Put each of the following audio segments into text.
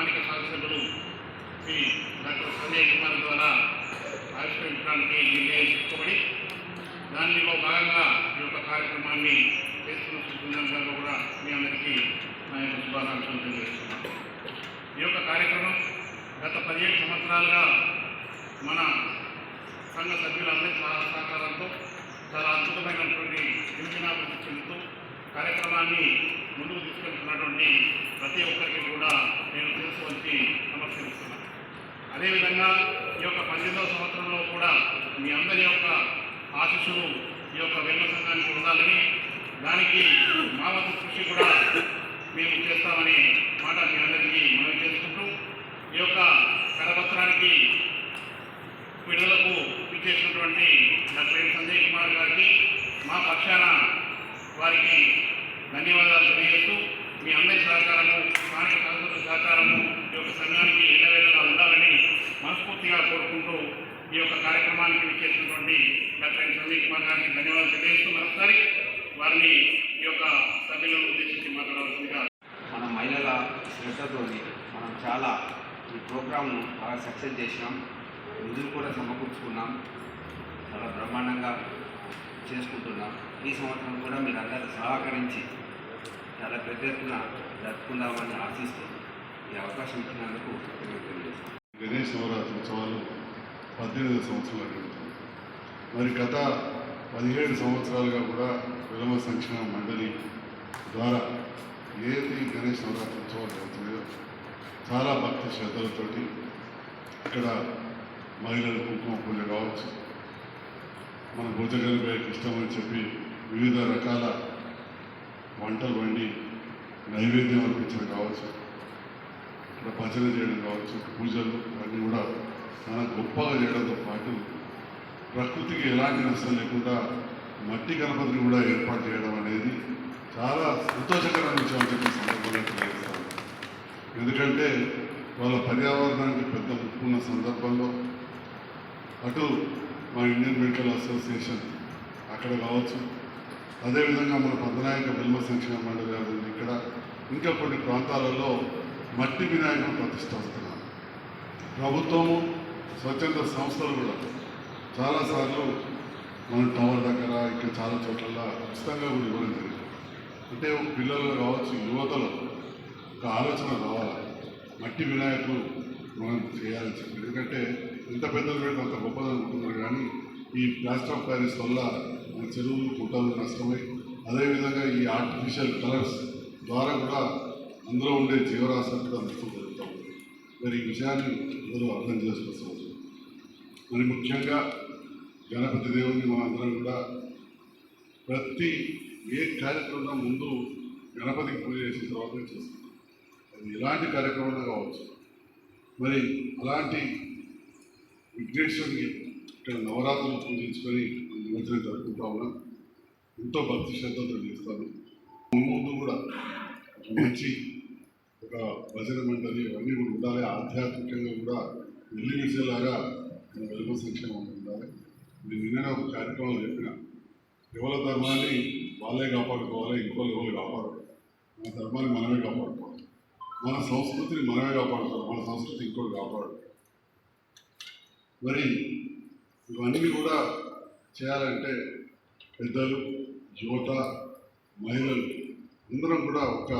Shri doctor Sanjay Kumar ద్వారా ఆవిష్కరించడానికి నిర్ణయించుకోబడి దానిలో భాగంగా ఈ యొక్క కార్యక్రమాన్ని చేస్తున్న సందర్భంగా కూడా మీ అందరికీ నా యొక్క శుభాకాంక్షలు తెలియజేస్తున్నాను. ఈ యొక్క కార్యక్రమం గత పదిహేడు సంవత్సరాలుగా మన సంఘ సభ్యులందరి చాలా సహకారంతో చాలా అద్భుతమైనటువంటి దినదినాభివృద్ధి చెందుతూ కార్యక్రమాన్ని ముందుకు తీసుకెళ్తున్నటువంటి ప్రతి ఒక్కరికి కూడా నేను తెలుసు సమర్శిస్తున్నాను అదేవిధంగా ఈ యొక్క పద్దెనిమిదవ సంవత్సరంలో కూడా మీ అందరి యొక్క ఆశీస్సులు ఈ యొక్క వెన్న సంఘానికి ఉండాలని దానికి మా వంతు కృషి కూడా మేము చేస్తామని మాట మీ అందరికీ మనం చేసుకుంటూ ఈ యొక్క కరపత్రానికి విడుదలకు ఇచ్చేసినటువంటి డాక్టర్ సంజయ్ కుమార్ గారికి మా పక్షాన వారికి ధన్యవాదాలు తెలియజేస్తూ మీ అందరి సహకారము స్థానిక సంస్థల సహకారము ఈ యొక్క సంఘానికి ఎల్లవేళలా ఉండాలని మనస్ఫూర్తిగా కోరుకుంటూ ఈ యొక్క కార్యక్రమానికి ఇచ్చేసినటువంటి డాక్టర్ ఎన్. సంజయ్ కుమార్ గారికి ధన్యవాదాలు తెలియజేస్తూ మరొకసారి వారిని ఈ యొక్క సభ్యులను ఉద్దేశించి మాట్లాడవలసిందిగా మన మహిళల శ్రద్ధతో మనం చాలా ఈ ప్రోగ్రామ్ను బాగా సక్సెస్ చేసినాం. నిధులు కూడా సమకూర్చుకున్నాం. చాలా బ్రహ్మాండంగా చేసుకుంటున్నాం. ఈ సంవత్సరం కూడా మీరు అందరూ సహకరించి చాలా పెద్ద ఎత్తున జరుపుకుందామని ఆశిస్తూ ఈ అవకాశం ఇచ్చినందుకు గణేష్ నవరాత్రి ఉత్సవాలు పద్దెనిమిది సంవత్సరాలు. మరి గత పదిహేడు సంవత్సరాలుగా కూడా విలమ సంక్షేమ మండలి ద్వారా ఏది గణేష్ నవరాత్రి ఉత్సవాలు జరుగుతున్నాయో చాలా భక్తి శ్రద్ధలతోటి ఇక్కడ మహిళలు కుంకుమ పూజ కావచ్చు మన భోజగలిపేకి ఇష్టమని చెప్పి వివిధ రకాల వంటలు వండి నైవేద్యం అర్పించడం కావచ్చు ఇక్కడ భజన చేయడం కావచ్చు పూజలు అన్నీ కూడా చాలా గొప్పగా చేయడంతో పాటు ప్రకృతికి ఎలాంటి నష్టం లేకుండా మట్టి గణపతిని కూడా ఏర్పాటు చేయడం అనేది చాలా సంతోషకరమైన విషయం చెప్పి సందర్భంగా తెలియజేస్తాను. ఎందుకంటే వాళ్ళ పర్యావరణానికి పెద్ద ముప్పు ఉన్న సందర్భంలో అటు మా ఇండియన్ మెడికల్ అసోసియేషన్ అక్కడ కావచ్చు అదేవిధంగా మన పద్నాయక బిల్వ సంక్షేమ మండలి ఇక్కడ ఇంకా కొన్ని ప్రాంతాలలో మట్టి వినాయకుడు ప్రతిష్ఠిస్తున్నారు. ప్రభుత్వము స్వచ్ఛంద సంస్థలు కూడా చాలాసార్లు మన టవర్ దగ్గర ఇంకా చాలా చోట్ల ఉచితంగా కూడా ఇవ్వడం జరిగింది. అంటే పిల్లలు కావచ్చు యువతలో ఒక ఆలోచన రావాలి. మట్టి వినాయకులు మనం చేయాలని చెప్పి. ఎందుకంటే ఎంత పెద్దలు పెడితే అంత గొప్పది అనుకుంటున్నారు కానీ ఈ ప్లాస్టర్ ఆఫ్ ప్యారిస్ వల్ల మన చెరువులు గుట్టలు నష్టమై అదేవిధంగా ఈ ఆర్టిఫిషియల్ కలర్స్ ద్వారా కూడా అందులో ఉండే జీవరాశులకు కూడా నష్టం జరుగుతూ ఉంది. మరి ఈ విషయాన్ని అందరూ అర్థం చేసుకోవచ్చు మరి ముఖ్యంగా గణపతి దేవుని మనందరం కూడా ప్రతి ఏ కార్యక్రమం ముందు గణపతికి పూజ చేసిన తర్వాత చేస్తాం అది ఎలాంటి కార్యక్రమం కావచ్చు. మరి అలాంటి విఘ్నేశ్వరుని ఇక్కడ నవరాత్రులు పూజించుకొని నిమజ్జనం జరుపుకుంటా ఉన్నాం. ఎంతో భక్తి శ్రద్ధతో చేస్తాను ముందు కూడా మంచి ఒక భజన మండలి ఇవన్నీ కూడా ఉండాలి. ఆధ్యాత్మికంగా కూడా వెళ్ళి విషయాలాగా మన సంక్షేమం ఉండాలి నేను నిన్న ఒక కార్యక్రమం చెప్పిన. ఎవరి ధర్మాన్ని వాళ్ళే కాపాడుకోవాలి ఇంకోళ్ళు ఎవరు కాపాడు మన ధర్మాన్ని మనమే కాపాడుకోవాలి. మన సంస్కృతిని మనమే కాపాడుకోవాలి మన సంస్కృతి ఇంకోటి కాపాడు మరి ఇవన్నీ కూడా చేయాలంటే పెద్దలు యువత మహిళలు అందరం కూడా ఒక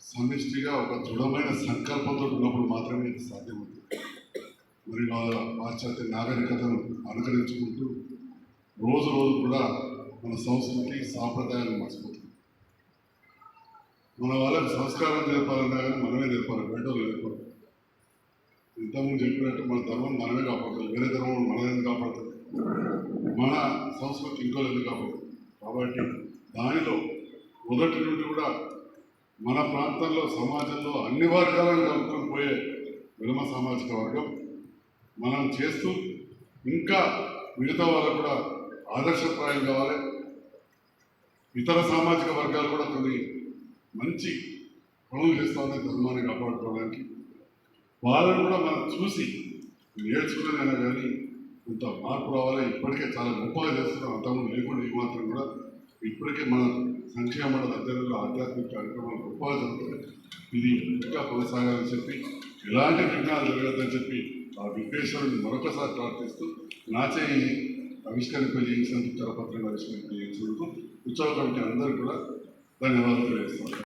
సమిష్టిగా ఒక దృఢమైన సంకల్పంతో ఉన్నప్పుడు మాత్రమే ఇది సాధ్యమవుతుంది. మరి వాళ్ళ పాశ్చాత్య నాగరికతను అనుకరించుకుంటూ రోజు రోజు కూడా మన సంస్కృతి సాంప్రదాయాలు మర్చిపోతుంది మన వాళ్ళకి సంస్కారం నేర్పాలన్నా కానీ మనమే నేర్పాలి బయటలో వాళ్ళు నేర్పాలి ఇంతకుముందు చెప్పినట్టు మన ధర్మం మనమే కాపాడుతుంది వేరే ధర్మం మనమే కాపాడుతుంది? మన సంస్కృతి ఇంకో ఎందుకు కాపాడుతుంది? కాబట్టి దానిలో మొదటి నుండి కూడా మన ప్రాంతంలో సమాజంలో అన్ని వర్గాలను కలుపుకొని పోయే విలమ సామాజిక వర్గం మనం చేస్తూ ఇంకా మిగతా వాళ్ళకు కూడా ఆదర్శప్రాయం కావాలి. ఇతర సామాజిక వర్గాలు కూడా కొన్ని మంచి పనులు చేస్తూ ఉన్నాయి ధర్మాన్ని కాపాడుకోవడానికి వాళ్ళని కూడా మనం చూసి నేర్చుకునేదైనా కానీ కొంత మార్పు రావాలి. ఇప్పటికే చాలా గొప్పగా చేస్తున్నాం. అంతకుముందు లేకుండా ఈ మాత్రం కూడా ఇప్పటికే మన సంక్షేమ దగ్గరలో అధ్యయనంలో ఆధ్యాత్మిక కార్యక్రమాలు గొప్పగా జరుగుతున్నాయి. ఇది ఇంకా కొనసాగాలని చెప్పి ఎలాంటి విఘ్నాలు జరగద్దని చెప్పి ఆ విఘ్నేశ్వరుని మరొకసారి ప్రార్థిస్తూ నాచే చేయి ఆవిష్కరింపజేసినందుకు కరపత్రంగా ఆవిష్కరింపజేసినందుకు ఉత్సవ కమిటీ అందరూ కూడా ధన్యవాదాలు తెలియజేస్తాను